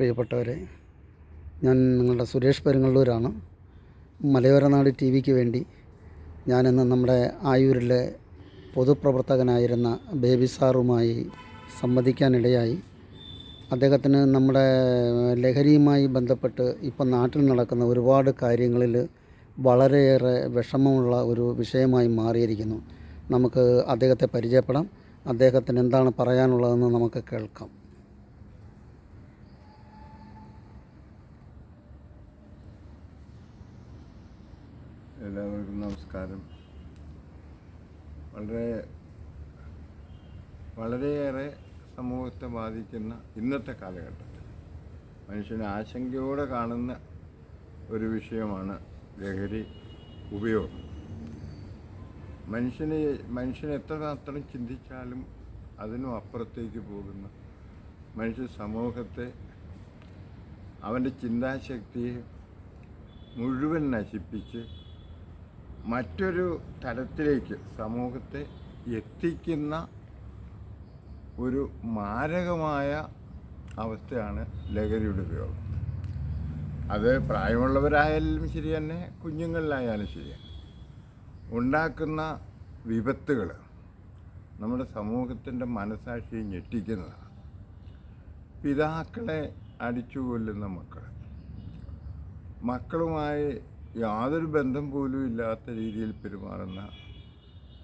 പ്രിയപ്പെട്ടവരെ ഞാൻ നിങ്ങളുടെ സുരേഷ് പെരുങ്ങള്ളൂരാണ്. മലയോരനാട് ടി വിക്ക് വേണ്ടി ഞാനിന്ന് നമ്മുടെ ആയൂരിലെ പൊതുപ്രവർത്തകനായിരുന്ന ബേബി സാറുമായി സംവദിക്കാനിടയായി. അദ്ദേഹത്തിന് നമ്മുടെ ലഹരിയുമായി ബന്ധപ്പെട്ട് ഇപ്പം നാട്ടിൽ നടക്കുന്ന ഒരുപാട് കാര്യങ്ങളിൽ വളരെയേറെ വിഷമമുള്ള ഒരു വിഷയമായി മാറിയിരിക്കുന്നു. നമുക്ക് അദ്ദേഹത്തെ പരിചയപ്പെടാം. അദ്ദേഹത്തിന് എന്താണ് പറയാനുള്ളതെന്ന് നമുക്ക് കേൾക്കാം. എല്ലാവർക്കും നമസ്കാരം. വളരെ വളരെയേറെ സമൂഹത്തെ ബാധിക്കുന്ന ഇന്നത്തെ കാലഘട്ടത്തിൽ മനുഷ്യനെ ആശങ്കയോടെ കാണുന്ന ഒരു വിഷയമാണ് ലഹരി ഉപയോഗം. മനുഷ്യനെ മനുഷ്യൻ എത്ര മാത്രം ചിന്തിച്ചാലും അതിനും അപ്പുറത്തേക്ക് പോകുന്ന മനുഷ്യ സമൂഹത്തെ അവന്റെ ചിന്താശക്തിയെ മുഴുവൻ നശിപ്പിച്ച് മറ്റൊരു തലത്തിലേക്ക് സമൂഹത്തെ എത്തിക്കുന്ന ഒരു മാരകമായ അവസ്ഥയാണ് ലഹരിയുടെ ഉപയോഗം. അത് പ്രായമുള്ളവരായാലും ശരി തന്നെ കുഞ്ഞുങ്ങളിലായാലും ശരി ഉണ്ടാക്കുന്ന വിപത്തുകൾ നമ്മുടെ സമൂഹത്തിന്റെ മനസാക്ഷിയെ ഞെട്ടിക്കുന്നതാണ്. പിതാക്കളെ അടിച്ചു കൊല്ലുന്ന മക്കൾ മക്കളുമായി യാതൊരു ബന്ധം പോലും ഇല്ലാത്ത രീതിയിൽ പെരുമാറുന്ന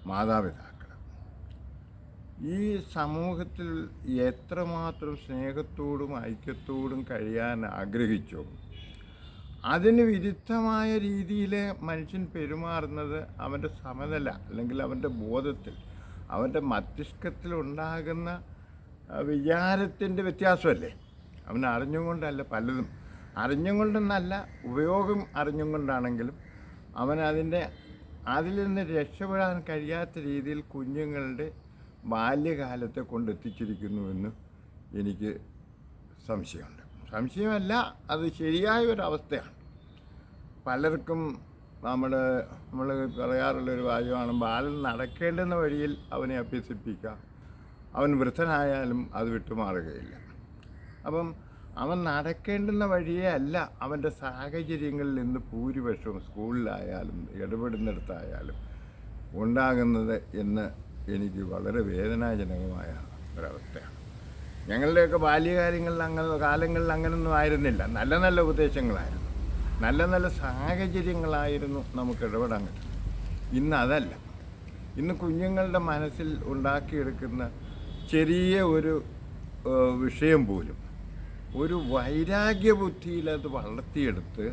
മാതാപിതാക്കൾ. ഈ സമൂഹത്തിൽ എത്രമാത്രം സ്നേഹത്തോടും ഐക്യത്തോടും കഴിയാൻ ആഗ്രഹിച്ചോ അതിന് വിരുദ്ധമായ രീതിയിൽ മനുഷ്യൻ പെരുമാറുന്നത് അവന്റെ സമനില അല്ലെങ്കിൽ അവന്റെ ബോധത്തിൽ അവന്റെ മസ്തിഷ്കത്തിൽ ഉണ്ടാകുന്ന വിചാരത്തിന്റെ വ്യത്യാസമല്ലേ? അവൻ അറിഞ്ഞുകൊണ്ടല്ല പലതും. അറിഞ്ഞും കൊണ്ടെന്നല്ല ഉപയോഗം അറിഞ്ഞും കൊണ്ടാണെങ്കിലും അവൻ അതിന്റെ അതിൽ നിന്ന് രക്ഷപ്പെടാൻ കഴിയാത്ത രീതിയിൽ കുഞ്ഞുങ്ങളുടെ ബാല്യകാലത്തെ കൊണ്ടെത്തിച്ചിരിക്കുന്നുവെന്ന് എനിക്ക് സംശയമുണ്ട്. സംശയമല്ല അത് ശരിയായ ഒരവസ്ഥയാണ് പലർക്കും നമ്മൾ നമ്മൾ പറയാറുള്ളൊരു വാചകമാണ് ബാലൻ നടക്കേണ്ടുന്ന വഴിയിൽ അവനെ അഭ്യസിപ്പിക്കുക അവൻ വൃദ്ധനായാലും അത് വിട്ടുമാറുകയില്ല. അപ്പം അവൻ നടക്കേണ്ടുന്ന വഴിയേ അല്ല. അവന്റെ സാഹചര്യങ്ങളിൽ നിന്ന് ഭൂരിപക്ഷവും സ്കൂളിലായാലും ഇടപെടുന്നിടത്തായാലും ഉണ്ടാകുന്നത് എന്ന് എനിക്ക് വളരെ വേദനാജനകമായ ഒരവസ്ഥയാണ്. ഞങ്ങളുടെയൊക്കെ ബാല്യകാലങ്ങളിൽ അങ്ങനെ കാലങ്ങളിൽ അങ്ങനൊന്നും ആയിരുന്നില്ല. നല്ല നല്ല ഉപദേശങ്ങളായിരുന്നു. നല്ല നല്ല സാഹചര്യങ്ങളായിരുന്നു നമുക്ക് ഇടപെടാൻ കിട്ടുന്നത് ഇന്ന് അതല്ല. ഇന്ന് കുഞ്ഞുങ്ങളുടെ മനസ്സിൽ ഉണ്ടാക്കിയെടുക്കുന്ന ചെറിയ ഒരു വിഷയം പോലും ഒരു വൈരാഗ്യ ബുദ്ധിയിൽ അത് വളർത്തിയെടുത്ത്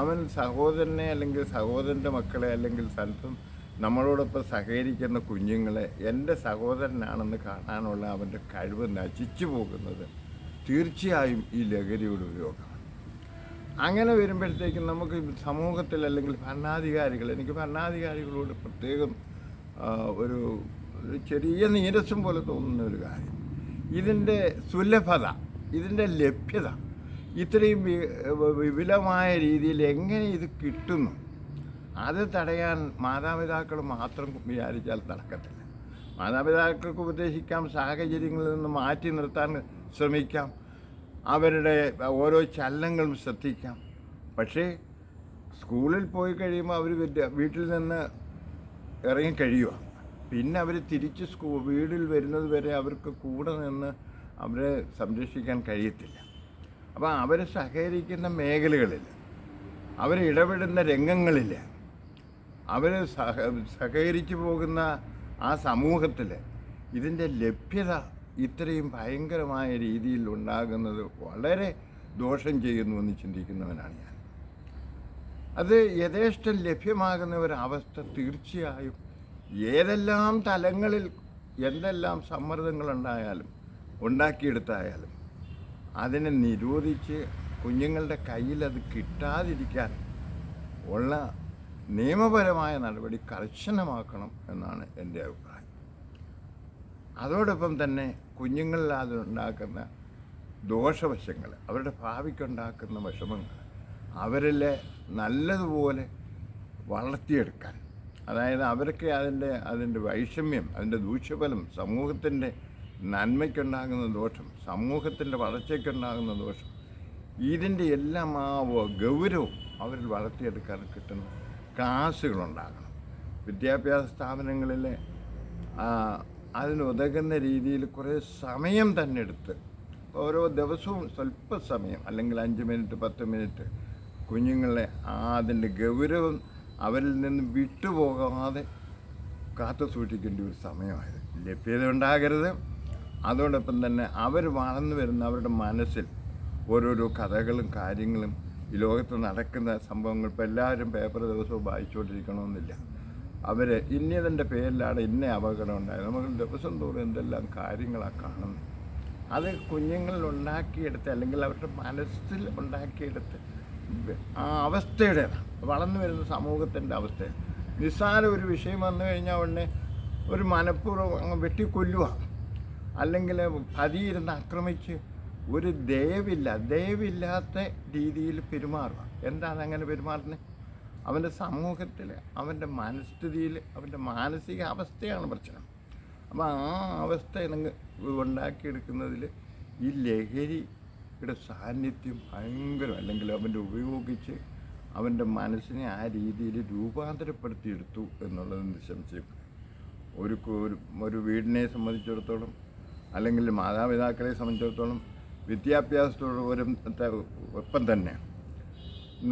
അവൻ സഹോദരനെ അല്ലെങ്കിൽ സഹോദരന്റെ മക്കളെ അല്ലെങ്കിൽ സ്ഥലത്തും നമ്മളോടൊപ്പം സഹകരിക്കുന്ന കുഞ്ഞുങ്ങളെ എന്റെ സഹോദരനാണെന്ന് കാണാനുള്ള അവന്റെ കഴിവ് നശിച്ചു പോകുന്നത് തീർച്ചയായും ഈ ലഹരിയുടെ ഉപയോഗമാണ്. അങ്ങനെ വരുമ്പോഴത്തേക്കും നമുക്ക് സമൂഹത്തിൽ അല്ലെങ്കിൽ ഭരണാധികാരികൾ എനിക്ക് ഭരണാധികാരികളോട് പ്രത്യേകം ഒരു ചെറിയ നീരസം പോലെ തോന്നുന്ന ഒരു കാര്യം. ഇതിന്റെ സുലഭത ഇതിന്റെ ലഭ്യത ഇത്രയും വിപുലമായ രീതിയിൽ എങ്ങനെ ഇത് കിട്ടുന്നു? അത് തടയാൻ മാതാപിതാക്കൾ മാത്രം വിചാരിച്ചാൽ നടക്കത്തില്ല. മാതാപിതാക്കൾക്ക് ഉപദേശിക്കാം സാഹചര്യങ്ങളിൽ നിന്ന് മാറ്റി നിർത്താൻ ശ്രമിക്കാം അവരുടെ ഓരോ ചലനങ്ങളും ശ്രദ്ധിക്കാം. പക്ഷേ സ്കൂളിൽ പോയി കഴിയുമ്പോൾ അവർ വീട്ടിൽ നിന്ന് ഇറങ്ങി ഇറങ്ങിക്കഴിയുക പിന്നെ അവർ തിരിച്ച് സ്കൂ വീടിൽ വരുന്നത് വരെ അവർക്ക് കൂടെ നിന്ന് അവരെ സംരക്ഷിക്കാൻ കഴിയത്തില്ല. അപ്പോൾ അവർ സഹകരിക്കുന്ന മേഖലകളിൽ അവർ ഇടപെടുന്ന രംഗങ്ങളിൽ അവർ സഹ സഹകരിച്ചു പോകുന്ന ആ സമൂഹത്തിൽ ഇതിന്റെ ലഭ്യത ഇത്രയും ഭയങ്കരമായ രീതിയിൽ ഉണ്ടാകുന്നത് വളരെ ദോഷം ചെയ്യുന്നു എന്ന് ചിന്തിക്കുന്നവനാണ് ഞാൻ. അത് യഥേഷ്ടം ലഭ്യമാകുന്ന ഒരവസ്ഥ തീർച്ചയായും ഏതെല്ലാം തലങ്ങളിൽ എന്തെല്ലാം സമ്മർദ്ദങ്ങളുണ്ടായാലും ഉണ്ടാക്കിയെടുത്തായാലും അതിനെ നിരോധിച്ച് കുഞ്ഞുങ്ങളുടെ കയ്യിൽ അത് കിട്ടാതിരിക്കാൻ ഉള്ള നിയമപരമായ നടപടി കർശനമാക്കണം എന്നാണ് എന്റെ അഭിപ്രായം. അതോടൊപ്പം തന്നെ കുഞ്ഞുങ്ങളിൽ അതുണ്ടാക്കുന്ന ദോഷവശങ്ങൾ അവരുടെ ഭാവിക്കുണ്ടാക്കുന്ന വിഷമങ്ങൾ അവരിലെ നല്ലതുപോലെ വളർത്തിയെടുക്കാൻ അതായത് അവർക്ക് അതിന്റെ അതിന്റെ വൈഷമ്യം അതിന്റെ ദൂഷ്യഫലം സമൂഹത്തിന്റെ നന്മയ്ക്കുണ്ടാകുന്ന ദോഷം സമൂഹത്തിന്റെ വളർച്ചയ്ക്കുണ്ടാകുന്ന ദോഷം ഇതിന്റെ എല്ലാം ആ ഗൗരവം അവരിൽ വളർത്തിയെടുക്കാൻ കിട്ടുന്ന ക്ലാസ്സുകളുണ്ടാകണം. വിദ്യാഭ്യാസ സ്ഥാപനങ്ങളിൽ അതിനുതകുന്ന രീതിയിൽ കുറേ സമയം തന്നെ എടുത്ത് ഓരോ ദിവസവും സ്വല്പ സമയം അല്ലെങ്കിൽ അഞ്ച് മിനിറ്റ് പത്ത് മിനിറ്റ് കുഞ്ഞുങ്ങളെ അതിന്റെ ഗൗരവം അവരിൽ നിന്ന് വിട്ടുപോകാതെ കാത്തു സൂക്ഷിക്കേണ്ട ഒരു സമയമായത്. ലഭ്യത ഉണ്ടാകരുത്. അതോടൊപ്പം തന്നെ അവർ വളർന്നു വരുന്ന അവരുടെ മനസ്സിൽ ഓരോരോ കഥകളും കാര്യങ്ങളും ഈ ലോകത്ത് നടക്കുന്ന സംഭവങ്ങൾ ഇപ്പോൾ എല്ലാവരും പേപ്പർ ദിവസവും വായിച്ചുകൊണ്ടിരിക്കണമെന്നില്ല. അവർ ഇന്നതിന്റെ പേരിലാണ് ഇന്ന അപകടം ഉണ്ടായത്. നമുക്ക് ദിവസം തോറും എന്തെല്ലാം കാര്യങ്ങളാണ് കാണുന്നത്. അത് കുഞ്ഞുങ്ങളിൽ ഉണ്ടാക്കിയെടുത്ത് അല്ലെങ്കിൽ അവരുടെ മനസ്സിൽ ഉണ്ടാക്കിയെടുത്ത് ആ അവസ്ഥയുടെ വളർന്നു വരുന്ന സമൂഹത്തിന്റെ അവസ്ഥ. നിസ്സാര ഒരു വിഷയം വന്നു കഴിഞ്ഞാൽ ഉടനെ ഒരു മനഃപൂർവം അങ്ങ് വെട്ടിക്കൊല്ലുക അല്ലെങ്കിൽ പതിയിരുന്ന് ആക്രമിച്ച് ഒരു ദയവില്ല ദയവില്ലാത്ത രീതിയിൽ പെരുമാറുക. എന്താണ് അങ്ങനെ പെരുമാറുന്നത്? അവന്റെ സമൂഹത്തിൽ അവന്റെ മനസ്ഥിതിയിൽ അവന്റെ മാനസിക അവസ്ഥയാണ് പ്രശ്നം. അപ്പോൾ ആ അവസ്ഥ ഉണ്ടാക്കിയെടുക്കുന്നതിൽ ഈ ലഹരിയുടെ സാന്നിധ്യം ഭയങ്കരം. അല്ലെങ്കിൽ അവന്റെ ഉപയോഗിച്ച് അവന്റെ മനസ്സിനെ ആ രീതിയിൽ രൂപാന്തരപ്പെടുത്തിയെടുത്തു എന്നുള്ളത് നിശംസിക്കും ഒരു ഒരു വീടിനെ സംബന്ധിച്ചിടത്തോളം അല്ലെങ്കിൽ മാതാപിതാക്കളെ സംബന്ധിച്ചിടത്തോളം വിദ്യാഭ്യാസത്തോടൊപ്പം ഒപ്പം തന്നെ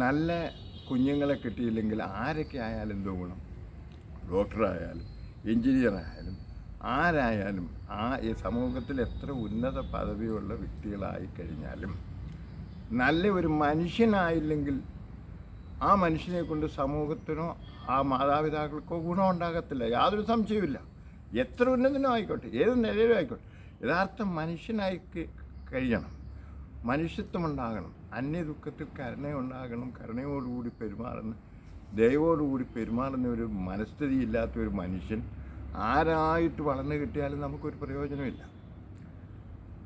നല്ല കുഞ്ഞുങ്ങളെ കിട്ടിയില്ലെങ്കിൽ ആരൊക്കെ ആയാലും എന്തോ ഗുണം? ഡോക്ടറായാലും എഞ്ചിനീയറായാലും ആരായാലും ആ ഈ സമൂഹത്തിൽ എത്ര ഉന്നത പദവിയുള്ള വ്യക്തികളായി കഴിഞ്ഞാലും നല്ല ഒരു മനുഷ്യനായില്ലെങ്കിൽ ആ മനുഷ്യനെ കൊണ്ട് സമൂഹത്തിനോ ആ മാതാപിതാക്കൾക്കോ ഗുണം ഉണ്ടാകത്തില്ല. യാതൊരു സംശയവുമില്ല. എത്ര ഉന്നതനോ ആയിക്കോട്ടെ ഏത് നിലയിലും ആയിക്കോട്ടെ. യഥാർത്ഥ മനുഷ്യനായി കഴിയണം. മനുഷ്യത്വം ഉണ്ടാകണം അന്യ ദുഃഖത്തിൽ കരുണ ഉണ്ടാകണം കരുണയോടുകൂടി പെരുമാറുന്ന ദയവോടുകൂടി പെരുമാറുന്ന ഒരു മനസ്ഥിതി ഇല്ലാത്ത ഒരു മനുഷ്യൻ ആരായിട്ട് വളർന്നു കിട്ടിയാലും നമുക്കൊരു പ്രയോജനമില്ല.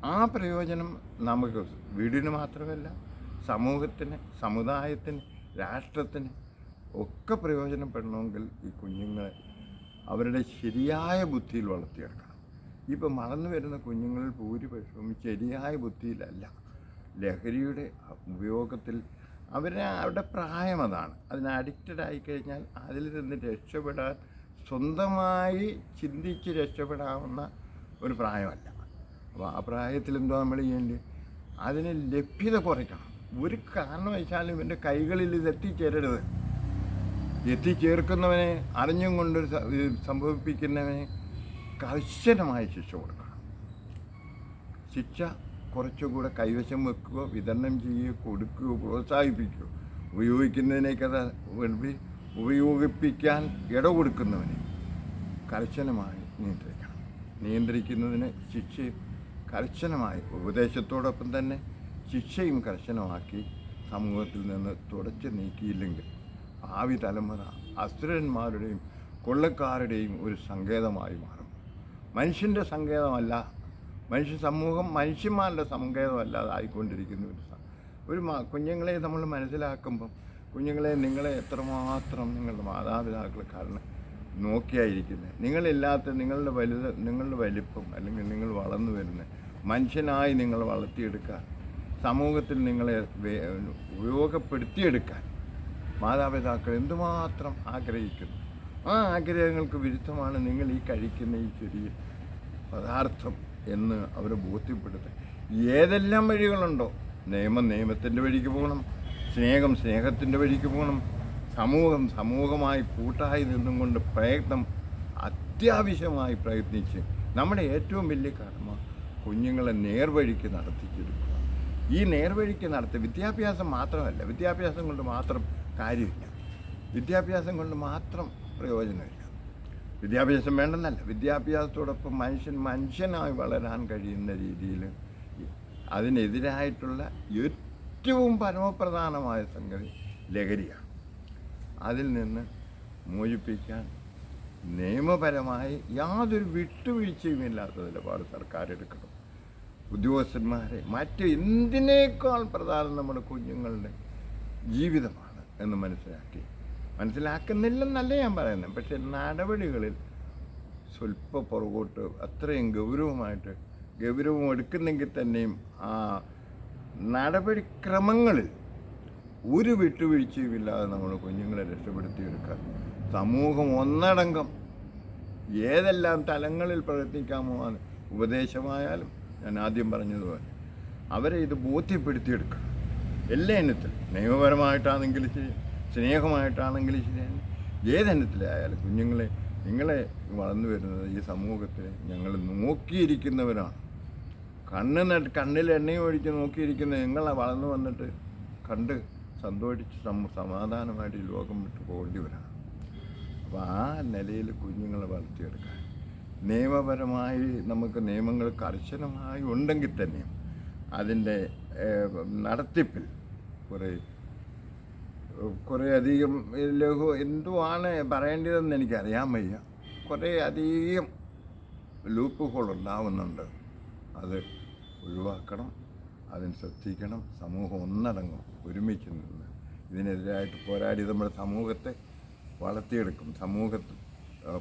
ആ പ്രയോജനം നമുക്ക് വീടിന് മാത്രമല്ല സമൂഹത്തിന് സമുദായത്തിന് രാഷ്ട്രത്തിന് ഒക്കെ പ്രയോജനപ്പെടണമെങ്കിൽ ഈ കുഞ്ഞുങ്ങളെ അവരുടെ ശരിയായ ബുദ്ധിയിൽ വളർത്തിയെടുക്കണം. ഇപ്പം വളർന്നു വരുന്ന കുഞ്ഞുങ്ങളിൽ ഭൂരിപക്ഷവും ശരിയായ ബുദ്ധിയിലല്ല. ലഹരിയുടെ ഉപയോഗത്തിൽ അവരെ അവരുടെ പ്രായം അതാണ്. അതിന് അഡിക്റ്റഡ് ആയിക്കഴിഞ്ഞാൽ അതിൽ നിന്ന് രക്ഷപ്പെടാൻ സ്വന്തമായി ചിന്തിച്ച് രക്ഷപ്പെടാവുന്ന ഒരു പ്രായമല്ല. അപ്പോൾ ആ പ്രായത്തിൽ എന്തോ നമ്മൾ ചെയ്യേണ്ടത് അതിന് ലഭ്യത കുറയ്ക്കണം. ഒരു കാരണവശാലും ഇവന്റെ കൈകളിൽ ഇത് എത്തിച്ചേരരുത്. എത്തിച്ചേർക്കുന്നവനെ അറിഞ്ഞും കൊണ്ട് സ- ഇത് സംഭവിപ്പിക്കുന്നവനെ കർശനമായ ശിക്ഷ കൊടുക്കണം. ശിക്ഷ കുറച്ചുകൂടെ കൈവശം വെക്കുക വിതരണം ചെയ്യുക കൊടുക്കുക പ്രോത്സാഹിപ്പിക്കുക. ഉപയോഗിക്കുന്നതിനേക്കാൾ വേണ്ടി ഉപയോഗിപ്പിക്കാൻ ഇട കൊടുക്കുന്നവനെ കർശനമായി നിയന്ത്രിക്കണം. നിയന്ത്രിക്കുന്നതിന് ശിക്ഷയും കർശനമായി ഉപദേശത്തോടൊപ്പം തന്നെ ശിക്ഷയും കർശനമാക്കി സമൂഹത്തിൽ നിന്ന് തുടച്ചു നീക്കിയില്ലെങ്കിൽ ഭാവി തലമുറ അസുരന്മാരുടെയും കൊള്ളക്കാരുടെയും ഒരു സങ്കേതമായി മാറും. മനുഷ്യന്റെ സങ്കേതമല്ല മനുഷ്യ സമൂഹം മനുഷ്യന്മാരുടെ സങ്കേതമല്ലാതായിക്കൊണ്ടിരിക്കുന്ന ഒരു സ- ഒരു മ- കുഞ്ഞുങ്ങളെ നമ്മൾ മനസ്സിലാക്കുമ്പം കുഞ്ഞുങ്ങളെ നിങ്ങളെ എത്രമാത്രം നിങ്ങളുടെ മാതാപിതാക്കൾ കാരണം നോക്കിയായിരിക്കുന്നത് നിങ്ങളില്ലാത്ത നിങ്ങളുടെ വലുത് നിങ്ങളുടെ വലിപ്പം അല്ലെങ്കിൽ നിങ്ങൾ വളർന്നു വരുന്ന മനുഷ്യനായി നിങ്ങൾ വളർത്തിയെടുക്കാൻ സമൂഹത്തിൽ നിങ്ങളെ ഉപയോഗപ്പെടുത്തിയെടുക്കാൻ മാതാപിതാക്കൾ എന്തുമാത്രം ആഗ്രഹിക്കുന്നു? ആ ആഗ്രഹങ്ങൾക്ക് വിരുദ്ധമാണ് നിങ്ങൾ ഈ കഴിക്കുന്ന ഈ ചെറിയ പദാർത്ഥം എന്ന് അവരെ ബോധ്യപ്പെടുത്തുക ഏതെല്ലാം വഴികളുണ്ടോ? നിയമം നിയമത്തിന്റെ വഴിക്ക് പോകണം സ്നേഹം സ്നേഹത്തിന്റെ വഴിക്ക് പോകണം സമൂഹം സമൂഹമായി കൂട്ടായി നിന്നും കൊണ്ട് പ്രയത്നം അത്യാവശ്യമായി പ്രയത്നിച്ച് നമ്മുടെ ഏറ്റവും വലിയ കടമ കുഞ്ഞുങ്ങളെ നേർവഴിക്ക് നടത്തിച്ചെടുക്കുക. ഈ നേർവഴിക്ക് നടത്തി വിദ്യാഭ്യാസം മാത്രമല്ല വിദ്യാഭ്യാസം കൊണ്ട് മാത്രം കാര്യമില്ല. വിദ്യാഭ്യാസം കൊണ്ട് മാത്രം പ്രയോജനമില്ല. വിദ്യാഭ്യാസം വേണ്ടെന്നല്ല. വിദ്യാഭ്യാസത്തോടൊപ്പം മനുഷ്യൻ മനുഷ്യനായി വളരാൻ കഴിയുന്ന രീതിയിൽ അതിനെതിരായിട്ടുള്ള ഏറ്റവും പരമപ്രധാനമായ സംഗതി ലഹരിയാണ്. അതിൽ നിന്ന് മോചിപ്പിക്കാൻ നിയമപരമായി യാതൊരു വിട്ടുവീഴ്ചയും ഇല്ലാത്ത നിലപാട് സർക്കാർ എടുക്കണം. ഉദ്യോഗസ്ഥന്മാരെ മറ്റ് എന്തിനേക്കാൾ പ്രധാനം നമ്മുടെ കുഞ്ഞുങ്ങളുടെ ജീവിതമാണ് എന്ന് മനസ്സിലാക്കി മനസ്സിലാക്കുന്നില്ലെന്നല്ല ഞാൻ പറയുന്നത്. പക്ഷെ നടപടികളിൽ സ്വല്പ പുറകോട്ട് അത്രയും ഗൗരവമായിട്ട് ഗൗരവം എടുക്കുന്നെങ്കിൽ തന്നെയും ആ നടപടിക്രമങ്ങളിൽ ഒരു വിട്ടുവീഴ്ചയും ഇല്ലാതെ നമ്മൾ കുഞ്ഞുങ്ങളെ രക്ഷപ്പെടുത്തിയെടുക്കാൻ സമൂഹം ഒന്നടങ്കം ഏതെല്ലാം തലങ്ങളിൽ പ്രവർത്തിക്കാമോ അത് ഉപദേശമായാലും ഞാൻ ആദ്യം പറഞ്ഞതുപോലെ അവരെ ഇത് ബോധ്യപ്പെടുത്തിയെടുക്കുക എല്ലാ ഇനത്തിലും. നിയമപരമായിട്ടാണെങ്കിലും ശരി. സ്നേഹമായിട്ടാണെങ്കിലും ശരി. ഏതെണ്ണത്തിലായാലും കുഞ്ഞുങ്ങളെ നിങ്ങളെ വളർന്നു വരുന്നത് ഈ സമൂഹത്തിൽ ഞങ്ങൾ നോക്കിയിരിക്കുന്നവരാണ്. കണ്ണ് കണ്ണിൽ എണ്ണയും ഒഴിച്ച് നോക്കിയിരിക്കുന്ന നിങ്ങളെ വളർന്നു വന്നിട്ട് കണ്ട് സന്തോഷിച്ച് സമ സമാധാനമായിട്ട് ഈ ലോകം വിട്ട് പോകേണ്ടിവരാണ് അപ്പോൾ ആ നിലയിൽ കുഞ്ഞുങ്ങളെ വളർത്തിയെടുക്കാൻ. നിയമപരമായി നമുക്ക് നിയമങ്ങൾ കർശനമായി ഉണ്ടെങ്കിൽ തന്നെയും അതിന്റെ നടത്തിപ്പിൽ കുറേ കുറേ അധികം ലഘു എന്തുവാണ് പറയേണ്ടതെന്ന് എനിക്കറിയാൻ വയ്യ. കുറേ അധികം ലൂപ്പ് ഹോൾ ഉണ്ടാവുന്നുണ്ട് അത് ഒഴിവാക്കണം അതിന് ശ്രദ്ധിക്കണം സമൂഹം ഒന്നടങ്ങും ഒരുമിച്ച് നിന്ന്. ഇതിനെതിരായിട്ട് പോരാടി നമ്മുടെ സമൂഹത്തെ വളർത്തിയെടുക്കും. സമൂഹത്തിൽ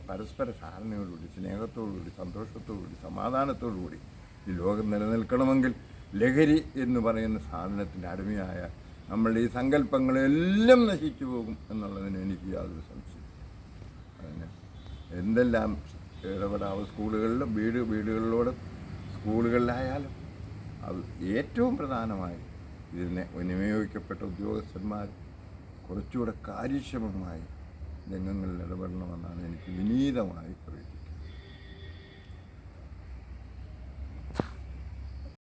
പരസ്പര ധാരണയോടുകൂടി സ്നേഹത്തോടുകൂടി സന്തോഷത്തോടുകൂടി സമാധാനത്തോടുകൂടി ഈ ലോകം നിലനിൽക്കണമെങ്കിൽ ലഹരി എന്ന് പറയുന്ന സാധനത്തിന്റെ അടിമയായ നമ്മളുടെ ഈ സങ്കല്പങ്ങളെല്ലാം നശിച്ചു പോകും എന്നുള്ളതിന് എനിക്ക് യാതൊരു സംശയം എന്തെല്ലാം ഇടപെടാവും? സ്കൂളുകളിലും വീട് വീടുകളിലൂടെ സ്കൂളുകളിലായാലും അത് ഏറ്റവും പ്രധാനമായി ഇതിനെ വിനിയോഗിക്കപ്പെട്ട ഉദ്യോഗസ്ഥന്മാർ കുറച്ചുകൂടെ കാര്യക്ഷമമായി രംഗങ്ങളിൽ ഇടപെടണമെന്നാണ് എനിക്ക് വിനീതമായി പറയുന്നത്